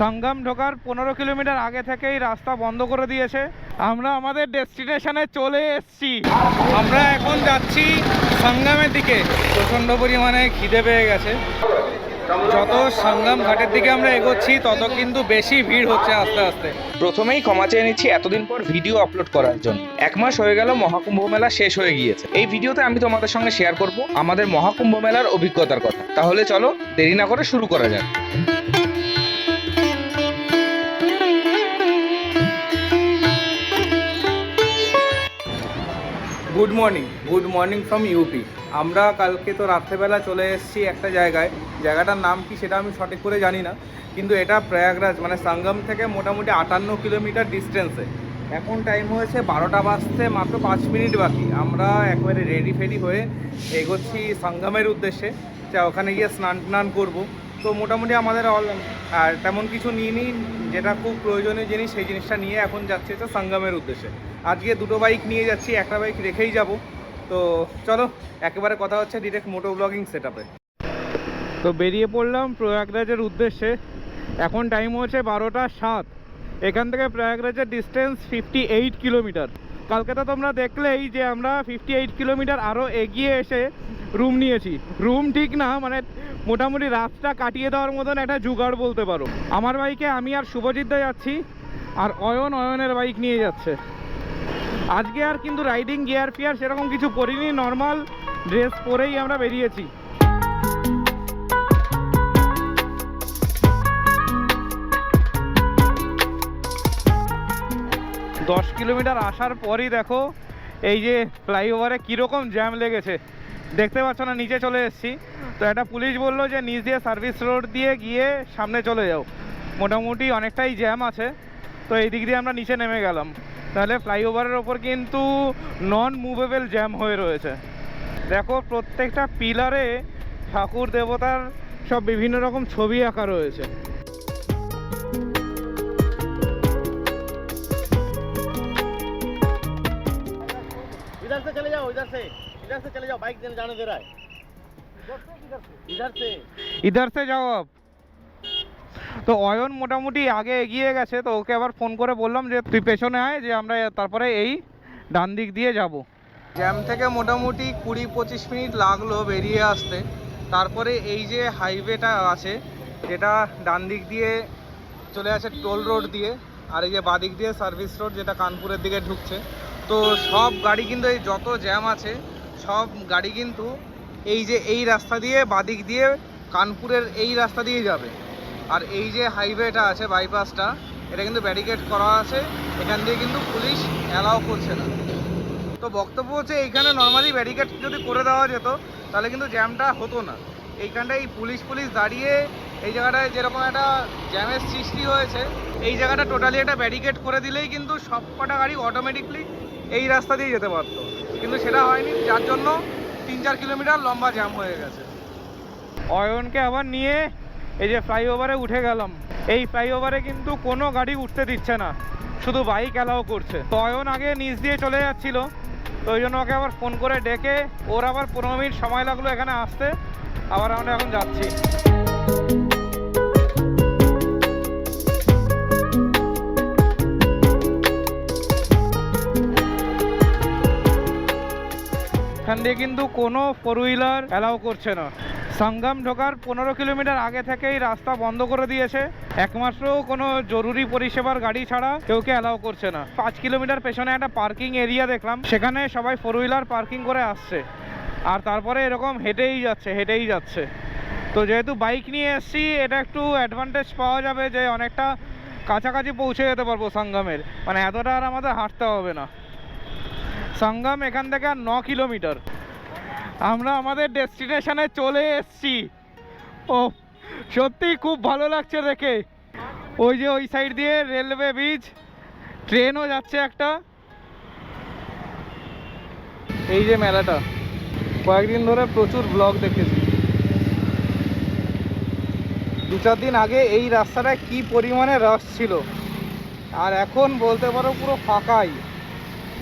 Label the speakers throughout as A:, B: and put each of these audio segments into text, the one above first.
A: সঙ্গম ঢোকার পনেরো কিলোমিটার আগে থেকেই রাস্তা বন্ধ করে দিয়েছে। আমরা আমাদের ডেস্টিনেশনে চলে এসেছি। আমরা এখন যাচ্ছি সঙ্গমের দিকে। প্রচণ্ড পরিমাণে খিদে পেয়ে গেছে। যত সঙ্গম ঘাটের দিকে আমরা এগোচ্ছি, তত কিন্তু বেশি ভিড় হচ্ছে আস্তে আস্তে।
B: প্রথমেই ক্ষমা চেয়ে নিচ্ছি এতদিন পর ভিডিও আপলোড করার জন্য। এক মাস হয়ে গেল মহাকুম্ভ মেলা শেষ হয়ে গিয়েছে। এই ভিডিওতে আমি তোমাদের সঙ্গে শেয়ার করব আমাদের মহাকুম্ভ মেলার অভিজ্ঞতার কথা। তাহলে চলো দেরি না করে শুরু করা যাক।
A: Good morning good morning from UP আমরা কালকে তো রাত্রেবেলা চলে এসেছি একটা জায়গায়। জায়গাটার নাম কি সেটা আমি সঠিক করে জানি না। কিন্তু এটা প্রয়াগরাজ মানে সঙ্গম থেকে মোটামুটি আটান্ন কিলোমিটার ডিস্টেন্সে এখন টাইম হয়েছে বারোটা বাজতে মাত্র পাঁচ মিনিট বাকি। আমরা একবারে রেডি ফেডি হয়ে এগোচ্ছি সঙ্গমের উদ্দেশ্যে। যা ওখানে গিয়ে স্নান টান করব। তো মোটামুটি আমাদের অল আর তেমন কিছু নিয়ে নিই যেটা খুব প্রয়োজনীয় জিনিস, সেই জিনিসটা নিয়ে এখন যাচ্ছে হচ্ছে সঙ্গমের উদ্দেশ্যে। আজকে দুটো বাইক নিয়ে যাচ্ছি, একটা বাইক রেখেই যাব। তো চলো, একেবারে কথা হচ্ছে ডিরেক্ট মোটো ব্লগিং সেট তো বেরিয়ে পড়লাম প্রয়াগরাজের উদ্দেশ্যে। এখন টাইম হচ্ছে বারোটা সাত। এখান থেকে প্রয়াগরাজের ডিস্টেন্স ফিফটি এইট কিলোমিটার কালকে তো তোমরা দেখলেই যে আমরা ফিফটি এইট কিলোমিটার আরও এগিয়ে এসে রুম নিয়েছি। রুম ঠিক না মানে মোটামুটি রাতটা কাটিয়ে দেওয়ার মতন একটা জুগাড় বলতে পারো। আমার বাইকে আমি আর শুভজিৎ দা যাচ্ছি, আর অয়ন অয়নের বাইক নিয়ে যাচ্ছে। আজকে আর কিন্তু রাইডিং গিয়ার ফিয়ার সেরকম কিছু পরিনি, নর্মাল ড্রেস পরেই আমরা বেরিয়েছি। দশ কিলোমিটার আসার পরই দেখো, এই যে ফ্লাইওভারে কীরকম জ্যাম লেগেছে। দেখতে পাচ্ছ না, নিচে চলে এসেছি। তো একটা পুলিশ বলল যে, নিচ দিয়ে সার্ভিস রোড দিয়ে গিয়ে সামনে চলে যাও। মোটামুটি অনেকটাই জ্যাম আছে। তো এই দিক দিয়ে আমরা নিচে নেমে গেলাম। তাহলে ফ্লাইওভারের ওপর কিন্তু নন মুভেবল জ্যাম হয়ে রয়েছে। দেখো, প্রত্যেকটা পিলারে ঠাকুর দেবতার সব বিভিন্ন রকম ছবি আঁকা রয়েছে।
C: চলে যাও সে इधर से चले जाओ बाइक देने जाने दे रहा है इधर से
A: ইধার সে জবাব তো অয়ন মোটামুটি আগে এগিয়ে গেছে তো ওকে আবার ফোন করে বললাম যে তুই পেছনে আয় যে আমরা তারপরে এই ডান দিক দিয়ে যাব জ্যাম থেকে মোটামুটি কুড়ি পঁচিশ মিনিট লাগলো বেরিয়ে আসতে তারপরে এই যে হাইওয়েটা আছে যেটা ডান দিক দিয়ে চলে আসে টোল রোড দিয়ে আর এই যে বাদিক দিয়ে সার্ভিস রোড যেটা কানপুরের দিকে ঢুকছে তো সব গাড়ি কিন্তু এই যত জ্যাম আছে সব গাড়ি কিন্তু এই যে এই রাস্তা দিয়ে বাদিক দিয়ে কানপুরের এই রাস্তা দিয়ে যাবে। আর এই যে হাইওয়েটা আছে, বাইপাসটা, এটা কিন্তু ব্যারিকেড করা আছে। এখান দিয়ে কিন্তু পুলিশ অ্যালাও করছে না। তো বক্তব্য হচ্ছে, এইখানে নর্মালি ব্যারিকেড যদি করে দেওয়া যেত, তাহলে কিন্তু জ্যামটা হতো না। এইখানটায় পুলিশ পুলিশ দাঁড়িয়ে, এই জায়গাটায় যেরকম একটা জ্যামের সৃষ্টি হয়েছে, এই জায়গাটা টোটালি একটা ব্যারিকেড করে দিলেই কিন্তু সব কটা গাড়ি অটোমেটিকলি এই রাস্তা দিয়ে যেতে পারতো। কিন্তু সেটা হয়নি, যার জন্য তিন চার কিলোমিটার লম্বা জ্যাম হয়ে গেছে। অয়নকে আবার নিয়ে এই যে ফ্লাইওভারে উঠে গেলাম। এই ফ্লাইওভারে কিন্তু কোনো গাড়ি উঠতে দিচ্ছে না, শুধু বাইক অ্যালাউ করছে। তো অয়ন আগে নিচ দিয়ে চলে যাচ্ছিল, তো ওই জন্য ওকে আবার ফোন করে ডেকে ওর আবার পনেরো মিনিট সময় লাগল এখানে আসতে। আবার আমরা এখন যাচ্ছি। এখান দিয়ে কিন্তু কোনো ফোর হুইলার অ্যালাউ করছে না। সঙ্গম ঢোকার পনেরো কিলোমিটার আগে থেকেই রাস্তা বন্ধ করে দিয়েছে। একমাত্র কোনো জরুরি পরিষেবার গাড়ি ছাড়া কেউকে অ্যালাউ করছে না। পাঁচ কিলোমিটার পেছনে একটা পার্কিং এরিয়া দেখলাম। সেখানে সবাই ফোর হুইলার পার্কিং করে আসছে। আর তারপরে এরকম হেঁটেই যাচ্ছে হেঁটেই যাচ্ছে। তো যেহেতু বাইক নিয়ে এসেছি, এটা একটু অ্যাডভান্টেজ পাওয়া যাবে যে অনেকটা কাছাকাছি পৌঁছে যেতে পারব সঙ্গমের। মানে এতটা আর আমাদের হাঁটতে হবে না। সঙ্গম এখান থেকে আর ন কিলোমিটার। আমরা আমাদের ডেস্টিনেশনে চলে এসেছি। ও, সত্যি খুব ভালো লাগছে দেখে। ওই যে ওই সাইড দিয়ে রেলওয়ে ব্রিজ ট্রেনও যাচ্ছে একটা। এই যে মেলাটা, কয়েকদিন ধরে প্রচুর ব্লগ দেখেছি দু চার দিন আগে এই রাস্তাটা কি পরিমাণে রাশ ছিল। আর এখন বলতে পারো পুরো ফাঁকাই,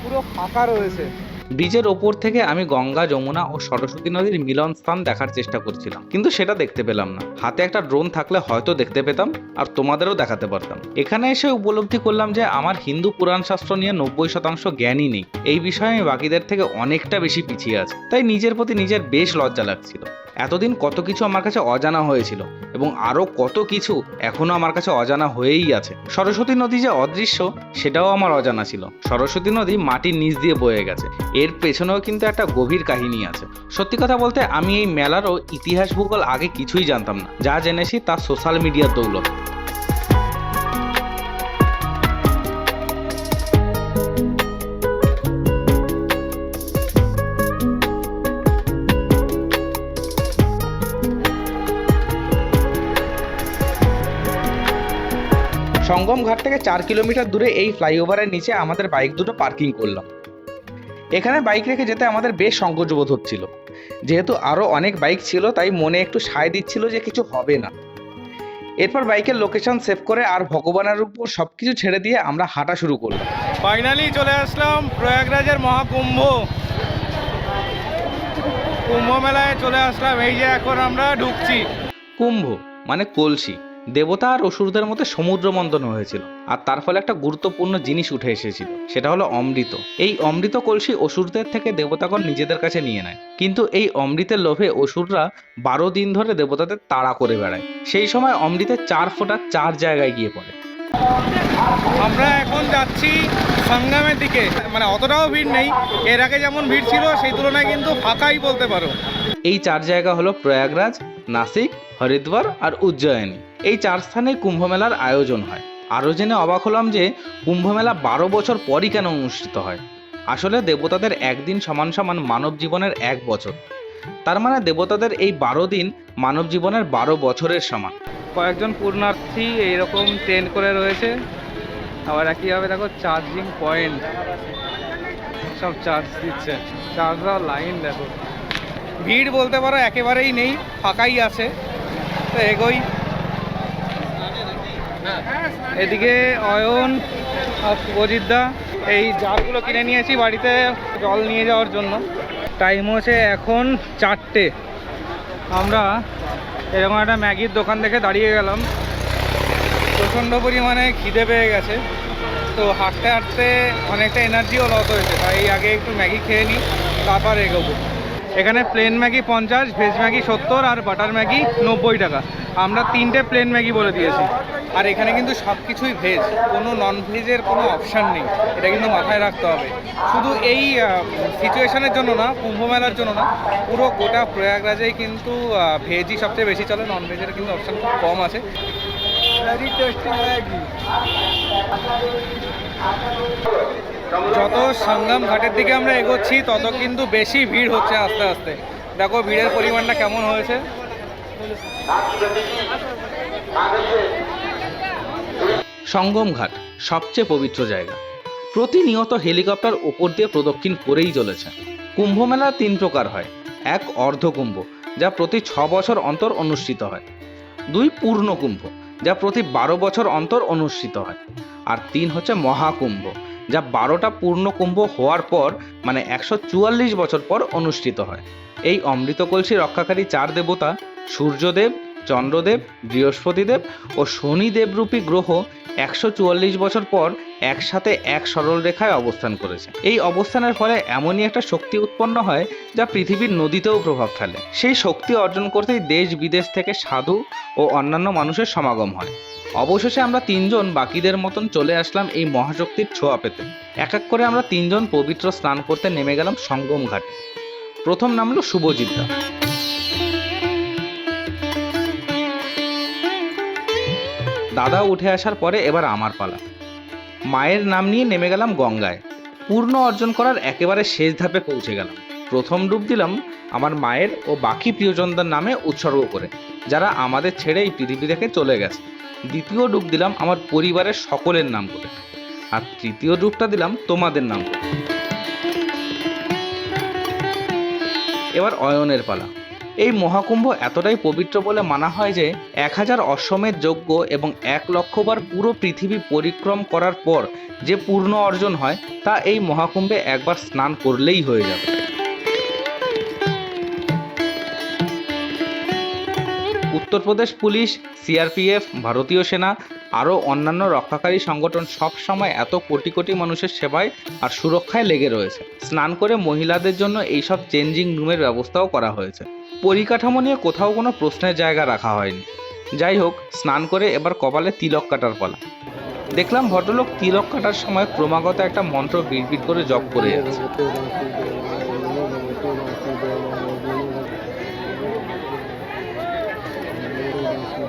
A: পুরো ফাঁকা রয়েছে।
B: ব্রিজের ওপর থেকে আমি গঙ্গা, যমুনা ও সরস্বতী নদীর মিলন স্থান দেখার চেষ্টা করছিলাম। কিন্তু সেটা দেখতে পেলাম না। হাতে একটা ড্রোন থাকলে হয়তো দেখতে পেতাম আর তোমাদেরও দেখাতে পারতাম। এখানে এসে উপলব্ধি করলাম যে আমার হিন্দু পুরাণ শাস্ত্র নিয়ে নব্বই শতাংশ জ্ঞানই নেই। এই বিষয়ে আমি বাকিদের থেকে অনেকটা বেশি পিছিয়ে আছি। তাই নিজের প্রতি নিজের বেশ লজ্জা লাগছিল। এতদিন কত কিছু আমার কাছে অজানা হয়েছিল এবং আরও কত কিছু এখনও আমার কাছে অজানা হয়েই আছে। সরস্বতী নদী যে অদৃশ্য, সেটাও আমার অজানা ছিল। সরস্বতী নদী মাটির নিচ দিয়ে বয়ে গেছে। এর পেছনেও কিন্তু একটা গভীর কাহিনী আছে। সত্যি কথা বলতে, আমি এই মেলারও ইতিহাস ভূগোল আগে কিছুই জানতাম না। যা জেনেছি তা সোশ্যাল মিডিয়ার দৌলত। সঙ্গম ঘাট থেকে চার কিলোমিটার দূরে এই ফ্লাইওভারের নিচে আমাদের বাইক দুটো পার্কিং করলাম। এখানে বাইক রেখে যেতে আমাদের বেশ সংকোচবোধ হচ্ছিল। যেহেতু আরও অনেক বাইক ছিল তাই মনে একটু সায় দিচ্ছিল যে কিছু হবে না। এরপর বাইকের লোকেশন সেভ করে আর ভগবানের উপর সব কিছু ছেড়ে দিয়ে আমরা হাঁটা শুরু করলাম।
A: ফাইনালি চলে আসলাম প্রয়াগরাজের মহাকুম্ভ। কুম্ভ মেলায় চলে আসলাম। এই যে এখন আমরা ঢুকছি।
B: কুম্ভ মানে কলসি। দেবতা আর অসুরদের মধ্যে সমুদ্র মন্থন হয়েছিল আর তার ফলে একটা গুরুত্বপূর্ণ জিনিস উঠে এসেছিল সেটা হলো অমৃত। এই অমৃত কলসি অসুরদের থেকে দেবতাগণ নিজেদের কাছে নিয়ে নেয় কিন্তু এই অমৃতের লোভে অসুররা বারো দিন ধরে দেবতাদের তাড়া করে বেড়ায়। সেই সময় অমৃতের চার ফোঁটা চার জায়গায় গিয়ে পড়ে।
A: আমরা এখন যাচ্ছি সংগ্রামের দিকে মানে অতটাও ভিড় নেই এর আগে যেমন ভিড় ছিল সেই তুলনায় কিন্তু ফাঁকাই বলতে পারো।
B: এই চার জায়গা হলো প্রয়াগরাজ নাসিক, হরিদ্বার আর উজ্জয়িনী। এই চার স্থানে কুম্ভমেলার আয়োজন হয়। আরও জেনে অবাক হলাম যে কুম্ভমেলা বারো বছর পরই কেন অনুষ্ঠিত হয়? আসলে দেবতাদের একদিন সমান সমান মানব জীবনের এক বছর। তার মানে দেবতাদের এই বারো দিন মানব জীবনের বারো বছরের সমান।
A: কয়েকজন পূর্ণার্থী এইরকম ট্রেন করে রয়েছে। আবার একইভাবে দেখো চার্জিং পয়েন্ট সব চার্জ দিচ্ছে। চার্জ লাইন দেখো। ভিড় বলতে পারো, একেবারেই নেই, ফাঁকাই আছে। তো এগোই। এদিকে অয়ন আর এই জারগুলো কিনে নিয়েছি বাড়িতে, জল নিয়ে যাওয়ার জন্য। টাইম হচ্ছে এখন চারটে। আমরা এরকম একটা ম্যাগির দোকান দেখে দাঁড়িয়ে গেলাম। প্রচণ্ড পরিমাণে খিদে পেয়ে গেছে। তো হাঁটতে হাঁটতে অনেকটা এনার্জিও লস হয়েছে। তাই আগে একটু ম্যাগি খেয়ে নিই, তারপর এগোবো। এখানে প্লেন ম্যাগি পঞ্চাশ ভেজ ম্যাগি সত্তর আর বাটার ম্যাগি নব্বই টাকা। আমরা তিনটে প্লেন ম্যাগি বলে দিয়েছি। আর এখানে কিন্তু সব কিছুই ভেজ কোনো নন ভেজের কোনো অপশান নেই। এটা কিন্তু মাথায় রাখতে হবে। শুধু এই সিচুয়েশনের জন্য না, কুম্ভ মেলার জন্য না, পুরো গোটা প্রয়াগরাজেই কিন্তু ভেজই সবচেয়ে বেশি চলে। নন ভেজের কিন্তু অপশান খুব কম আছে। যত সঙ্গম ঘাটের দিকে আমরা এগোচ্ছি, তত কিন্তু বেশি ভিড় হচ্ছে আস্তে আস্তে। দেখো ভিড়ের পরিমাণটা কেমন হয়েছে?
B: সঙ্গম ঘাট সবচেয়ে পবিত্র জায়গা। প্রতিনিয়ত হেলিকপ্টার ওপর দিয়ে প্রদক্ষিণ করেই চলেছে। কুম্ভ মেলা তিন প্রকার হয়। এক অর্ধকুম্ভ, যা প্রতি ছ বছর অন্তর অনুষ্ঠিত হয়। দুই পূর্ণ কুম্ভ যা প্রতি বারো বছর অন্তর অনুষ্ঠিত হয়। আর তিন হচ্ছে মহাকুম্ভ। যা বারোটা পূর্ণ কুম্ভ হওয়ার পর মানে একশো চুয়াল্লিশ বছর পর অনুষ্ঠিত হয়। এই অমৃত কলসি রক্ষাকারী চার দেবতা, সূর্যদেব, চন্দ্রদেব, বৃহস্পতিদেব ও শনিদেব রূপী গ্রহ একশো চুয়াল্লিশ বছর পর একসাথে এক সরল রেখায় অবস্থান করেছে। এই অবস্থানের ফলে এমনই একটা শক্তি উৎপন্ন হয় যা পৃথিবীর নদীতেও প্রভাব ফেলে। সেই শক্তি অর্জন করতেই দেশ বিদেশ থেকে সাধু ও অন্যান্য মানুষের সমাগম হয়। অবশেষে আমরা তিনজন বাকিদের মতন চলে আসলাম এই মহাশক্তির ছোঁয়া পেতে। এক এক করে আমরা তিনজন পবিত্র স্নান করতে নেমে গেলাম সঙ্গম ঘাটে। প্রথম নামলো শুভজিৎদা দাদা উঠে আসার পরে এবার আমার পালা। মায়ের নাম নিয়ে নেমে গেলাম গঙ্গায়। পূর্ণ অর্জন করার একেবারে শেষ ধাপে পৌঁছে গেলাম। প্রথম ডুব দিলাম আমার মায়ের ও বাকি প্রিয়জনদের নামে উৎসর্গ করে, যারা আমাদের ছেড়ে এই পৃথিবী থেকে চলে গেছে। দ্বিতীয় ডুব দিলাম আমার পরিবারের সকলের নাম করে আর তৃতীয় ডুবটা দিলাম তোমাদের নাম করে এবার অয়নের পালা। এই মহাকুম্ভ এতটাই পবিত্র বলে মানা হয় যে, এক হাজার অশ্বমেধ যজ্ঞ এবং এক লক্ষবার পুরো পৃথিবী পরিক্রম করার পর যে পূর্ণ অর্জন হয়, তা এই মহাকুম্ভে একবার স্নান করলেই হয়ে যাবে। উত্তরপ্রদেশ পুলিশ, সিআরপিএফ, ভারতীয় সেনা, আরও অন্যান্য রক্ষাকারী সংগঠন সব সময় এত কোটি কোটি মানুষের সেবায় আর সুরক্ষায় লেগে রয়েছে। স্নান করে মহিলাদের জন্য এইসব চেঞ্জিং রুমের ব্যবস্থাও করা হয়েছে। পরিকাঠামো নিয়ে কোথাও কোনো প্রশ্নের জায়গা রাখা হয়নি। যাই হোক, স্নান করে এবার কপালে তিলক কাটার পালা। দেখলাম ভদ্রলোক তিলক কাটার সময় ক্রমাগত একটা মন্ত্র বিড়বিড় করে জপ করে যাচ্ছে।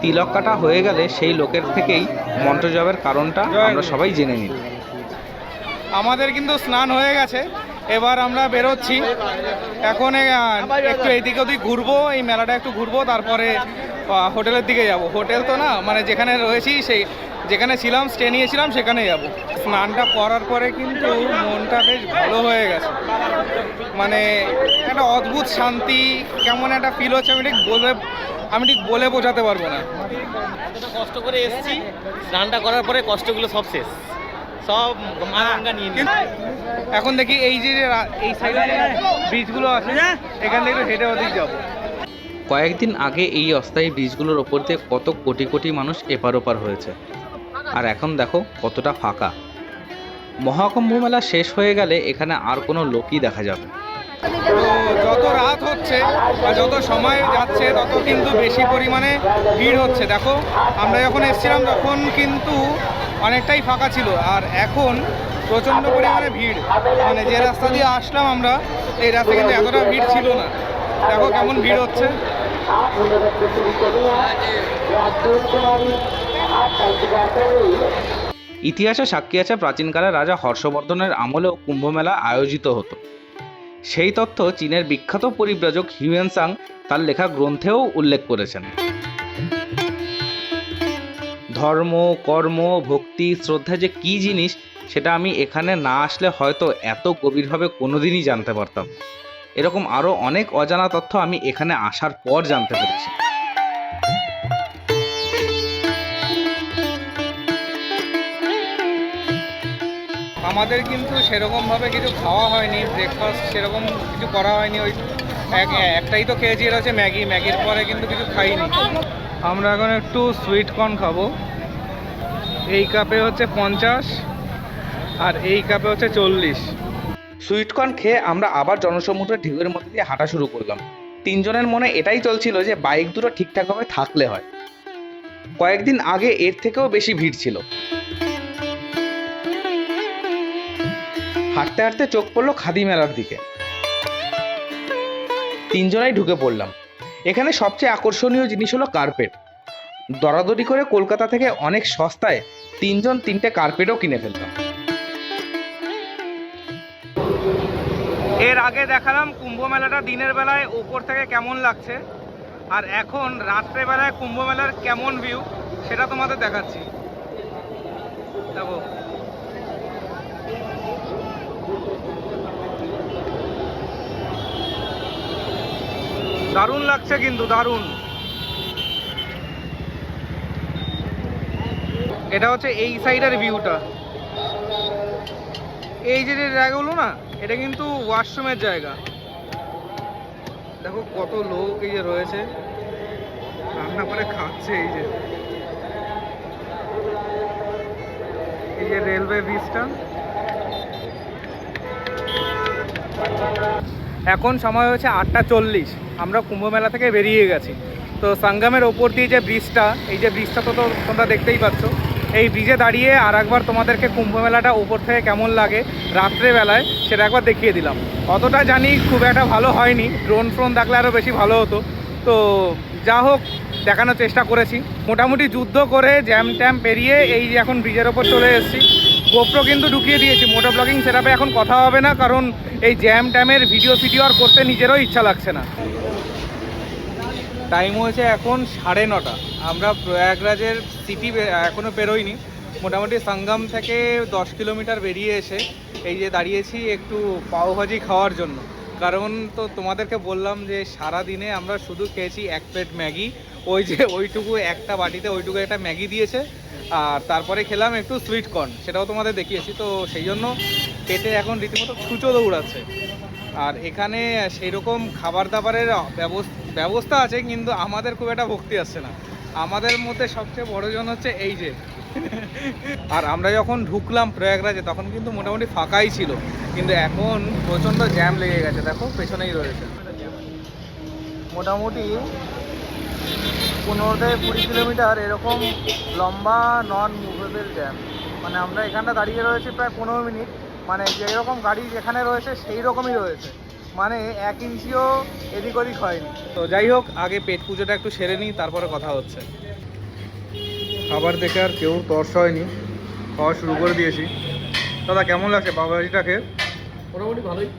B: তিলক কাটা হয়ে গেলে সেই লোকের থেকেই মন্ত্রজপের কারণটা আমরা সবাই জেনে নিই।
A: আমাদের কিন্তু স্নান হয়ে গেছে। এবার আমরা বেরোচ্ছি। এখন একটু এইদিকে ওদিক ঘুরবো এই মেলাটা একটু ঘুরবো তারপরে হোটেলের দিকে যাব। হোটেল তো না মানে যেখানে রয়েছি সেই যেখানে ছিলাম স্টে নিয়েছিলাম সেখানে যাব। স্নানটা করার পরে কিন্তু মনটা বেশ ভালো হয়ে গেছে। মানে একটা অদ্ভুত শান্তি কেমন একটা ফিল হচ্ছে আমি ঠিক বলে আমি ঠিক বলে বোঝাতে পারব না।
C: কষ্ট করে এসেছি স্নানটা করার পরে কষ্টগুলো সব শেষ। সব নিয়ে
A: এখন দেখি এই যে এই সাইডে ব্রিজগুলো আছে এখান থেকে হেঁটে ওদিক যাব।
B: কয়েকদিন আগে এই অস্থায়ী ব্রিজগুলোর ওপর দিয়ে কত কোটি কোটি মানুষ এপার ওপার হয়েছে। আর এখন দেখো কতটা ফাঁকা। মহাকুম্ভ মেলা শেষ হয়ে গেলে এখানে আর কোনো লোকই দেখা যাবে।
A: তো যত রাত হচ্ছে বা যত সময় যাচ্ছে, তত কিন্তু বেশি পরিমাণে ভিড় হচ্ছে। দেখো, আমরা যখন এসেছিলাম তখন কিন্তু অনেকটাই ফাঁকা ছিল। আর এখন প্রচণ্ড পরিমাণে ভিড়। মানে যে রাস্তা দিয়ে আসলাম আমরা, এই রাস্তা কিন্তু এতটা ভিড় ছিল না। দেখো কেমন ভিড় হচ্ছে।
B: ইতিহাসে সাক্ষী আছে প্রাচীনকালে রাজা হর্ষবর্ধনের আমলেও কুম্ভমেলা আয়োজিত হতো। সেই তথ্য চীনের বিখ্যাত পরিব্রাজক হিউয়েনসাং তার লেখা গ্রন্থেও উল্লেখ করেছেন। ধর্ম, কর্ম, ভক্তি, শ্রদ্ধা যে কী জিনিস, সেটা আমি এখানে না আসলে হয়তো এত গভীরভাবে কোনোদিনই জানতে পারতাম। এরকম আরও অনেক অজানা তথ্য আমি এখানে আসার পর জানতে পেরেছি।
A: আমাদের কিন্তু সেরকমভাবে কিছু খাওয়া হয়নি ব্রেকফাস্ট সেরকম কিছু করা হয়নি, ওই এক, একটাই তো খেয়েছি, এটা হচ্ছে ম্যাগি, ম্যাগির পরে কিন্তু কিছু খাইনি। আমরা এখন একটু সুইট কর্ন খাব। এই কাপে হচ্ছে পঞ্চাশ, আর এই কাপে হচ্ছে চল্লিশ।
B: সুইটকর্ন খেয়ে আমরা আবার জনসমুদ্রের ঢেউয়ের মধ্যে দিয়ে হাঁটা শুরু করলাম। তিনজনের মনে এটাই চলছিল যে বাইক দুটো ঠিকঠাকভাবে থাকলে হয়। কয়েকদিন আগে এর থেকেও বেশি ভিড় ছিল। হাঁটতে হাঁটতে চোখ পড়ল খাদি মেলার দিকে। তিনজনাই ঢুকে পড়লাম। এখানে সবচেয়ে আকর্ষণীয় জিনিস হলো কার্পেট দরাদরি করে কলকাতা থেকে অনেক সস্তায় তিনজন তিনটে কার্পেটও কিনে ফেললাম
A: এর আগে দেখালাম কুম্ভ মেলাটা দিনের বেলায় উপর থেকে কেমন লাগছে, আর এখন রাত্রেবেলায় কুম্ভ মেলার কেমন ভিউ সেটা তোমাদের দেখাচ্ছি। দেখো। দারুণ লাগছে কিন্তু, দারুণ। এটা হচ্ছে এই সাইডের ভিউটা এই যে জায়গাগুলো না, এটা কিন্তু ওয়াশরুমের জায়গা। দেখো কত লোক এই যে রয়েছে, রান্না করে খাচ্ছে এই যে। এই যে রেলওয়ে ব্রিজটা এখন সময় হচ্ছে আটটা চল্লিশ। আমরা কুম্ভমেলা থেকে বেরিয়ে গেছি। তো সঙ্গমের ওপর দিয়ে যে ব্রিজটা, এই যে ব্রিজটা তো তোমরা দেখতেই পাচ্ছ, এই ব্রিজে দাঁড়িয়ে আর একবার তোমাদেরকে কুম্ভমেলাটা ওপর থেকে কেমন লাগে রাত্রেবেলায় সেটা একবার দেখিয়ে দিলাম। অতটা জানি খুব একটা ভালো হয়নি ড্রোন ফ্রোন থাকলে আরও বেশি ভালো হতো। তো যা হোক, দেখানোর চেষ্টা করেছি। মোটামুটি যুদ্ধ করে জ্যাম ট্যাম পেরিয়ে এই এখন ব্রিজের ওপর চলে এসেছি। গোপ্রো কিন্তু ঢুকিয়ে দিয়েছি। মোটো ব্লগিং সেটাপে এখন কথা হবে না, কারণ এই জ্যাম ট্যামের ভিডিও ফিডিও আর করতে নিজেরও ইচ্ছা লাগছে না। টাইম হয়েছে এখন সাড়ে নটা। আমরা প্রয়াগরাজের সিটি এখনও পেরোইনি মোটামুটি সঙ্গম থেকে দশ কিলোমিটার বেরিয়ে এসে এই যে দাঁড়িয়েছি একটু পাওভাজি খাওয়ার জন্য। কারণ তো তোমাদেরকে বললাম যে সারা দিনে আমরা শুধু খেয়েছি এক প্লেট ম্যাগি। ওই যে ওইটুকু একটা বাটিতে ওইটুকু একটা ম্যাগি দিয়েছে। আর তারপরে খেলাম একটু সুইট কর্ন সেটাও তোমাদের দেখিয়েছি। তো সেই জন্য পেটে এখন রীতিমতো ছুঁচো দৌড়াচ্ছে। আর এখানে সেই রকম খাবার দাবারের ব্যবস- ব্যবস্থা আছে, কিন্তু আমাদের খুব একটা ভক্তি আসছে না। আমাদের মধ্যে সবচেয়ে বড় জন হচ্ছে এই যে। আর আমরা যখন ঢুকলাম প্রয়াগরাজে, তখন কিন্তু মোটামুটি ফাঁকাই ছিল। কিন্তু এখন প্রচণ্ড জ্যাম লেগে গেছে, দেখো, পেছনেই রয়েছে। মোটামুটি পনেরো থেকে কুড়ি কিলোমিটার এরকম লম্বা নন মুভেবল জ্যাম মানে আমরা এখানটা দাঁড়িয়ে রয়েছি প্রায় পনেরো মিনিট। মানে যেরকম গাড়ি যেখানে রয়েছে সেই রকমই রয়েছে। মানে এক ইঞ্চিও এদিক ওদিক হয়নি। তো যাই হোক আগে পেট পুজোটা একটু সেরে নিই তারপরে কথা হচ্ছে। খাবার দেখে আর কেউ তর্স হয়নি। খাওয়া শুরু করে দিয়েছি। দাদা কেমন লাগছে পাওভাজিটা খেয়ে
C: মোটামুটি ভালোই।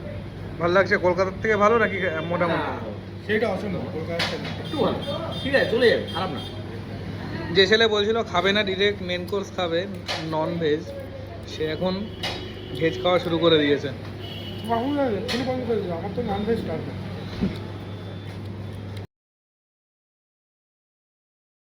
A: ভালো লাগছে? কলকাতার থেকে ভালো নাকি মোটামুটি?
C: সেইটা অসম্ভব একটু ভালো ঠিক আছে চলে যাবে খারাপ না।
A: যে ছেলে বলছিল খাবে না ডিরেক্ট মেন কোর্স খাবে নন ভেজ সে এখন ভেজ খাওয়া শুরু করে দিয়েছে।
D: আমার তো নন ভেজ